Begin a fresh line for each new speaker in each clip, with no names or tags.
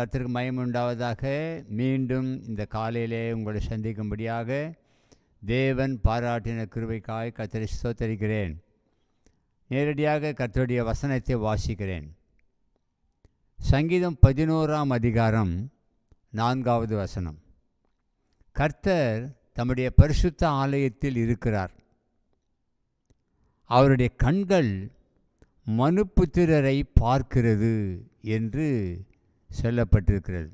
கர்த்தருக்கு மயம் உண்டாவதாக மீண்டும் இந்த காலையிலே உங்களை சந்திக்கும்படியாக தேவன் பாராட்டின கிருபைக்காய் கர்த்தரை ஸ்தோத்தரிக்கிறேன். நேரடியாக கத்தருடைய வசனத்தை வாசிக்கிறேன். சங்கீதம் பதினோராம் அதிகாரம் நான்காவது வசனம். கர்த்தர் தம்முடைய பரிசுத்த ஆலயத்தில் இருக்கிறார். அவருடைய கண்கள் மனுப்புத்திரரை பார்க்கிறது என்று சொல்லப்பட்டிருக்கிறது.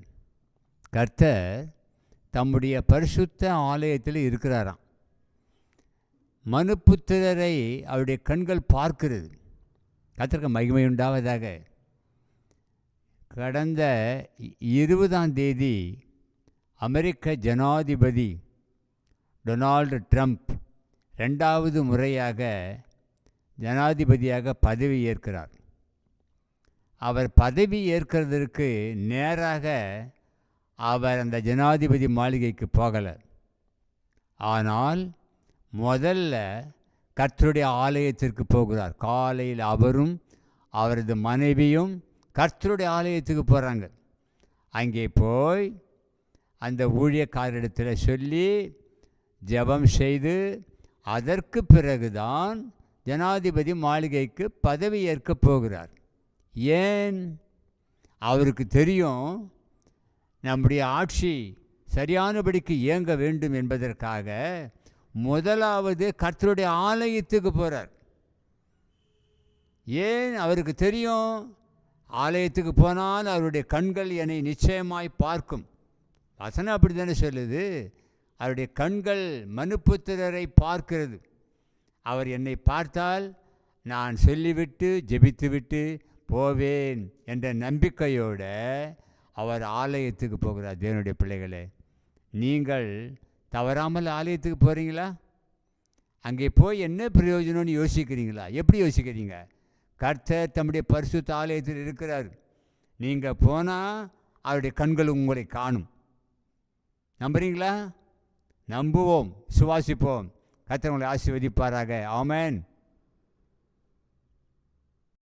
கர்த்தர் தம்முடைய பரிசுத்த ஆலயத்தில் இருக்கிறாராம். மனுப்புத்திரரை அவருடைய கண்கள் பார்க்கிறது. கர்த்தருக்கு மகிமை உண்டாவதாக. கடந்த இருபதாம் தேதி அமெரிக்க ஜனாதிபதி டொனால்டு ட்ரம்ப் ரெண்டாவது முறையாக ஜனாதிபதியாக பதவி ஏற்கிறார். அவர் பதவி ஏற்கிறதற்கு நேராக அவர் அந்த ஜனாதிபதி மாளிகைக்கு போகலை. ஆனால் முதல்ல கர்த்தருடைய ஆலயத்திற்கு போகிறார். காலையில் அவரும் அவரது மனைவியும் கர்த்தருடைய ஆலயத்துக்கு போகிறாங்க அங்கே போய் அந்த ஊழியக்காரிடத்தில் சொல்லி ஜெபம் செய்து அதற்கு பிறகுதான் ஜனாதிபதி மாளிகைக்கு பதவி ஏற்கப் போகிறார். ஏன் அவருக்கு தெரியும் நம்முடைய ஆட்சி சரியானபடிக்கு இயங்க வேண்டும் என்பதற்காக முதலாவது கர்த்தருடைய ஆலயத்துக்கு போகிறார் ஏன் அவருக்கு தெரியும்? ஆலயத்துக்கு போனால் அவருடைய கண்கள் என்னை நிச்சயமாய் பார்க்கும். வசனம் அப்படி தானே சொல்லுது? அவருடைய கண்கள் மனுப்புத்திரரை பார்க்கிறது. அவர் என்னை பார்த்தால் நான் சொல்லிவிட்டு ஜெபித்துவிட்டு போவேன் என்ற நம்பிக்கையோடு அவர் ஆலயத்துக்கு போகிறார். தேவனுடைய பிள்ளைகளே நீங்கள் தவறாமல் ஆலயத்துக்கு போகிறீங்களா அங்கே போய் என்ன பிரயோஜனம்னு யோசிக்கிறீங்களா? எப்படி யோசிக்கிறீங்க? கர்த்தர் தம்முடைய பரிசுத்த ஆலயத்தில் இருக்கிறார். நீங்கள் போனால் அவருடைய கண்கள் உங்களை காணும். நம்புறீங்களா? நம்புவோம் சுவாசிப்போம். கர்த்தர் உங்களை ஆசீர்வதிப்பாராக. ஆமேன்.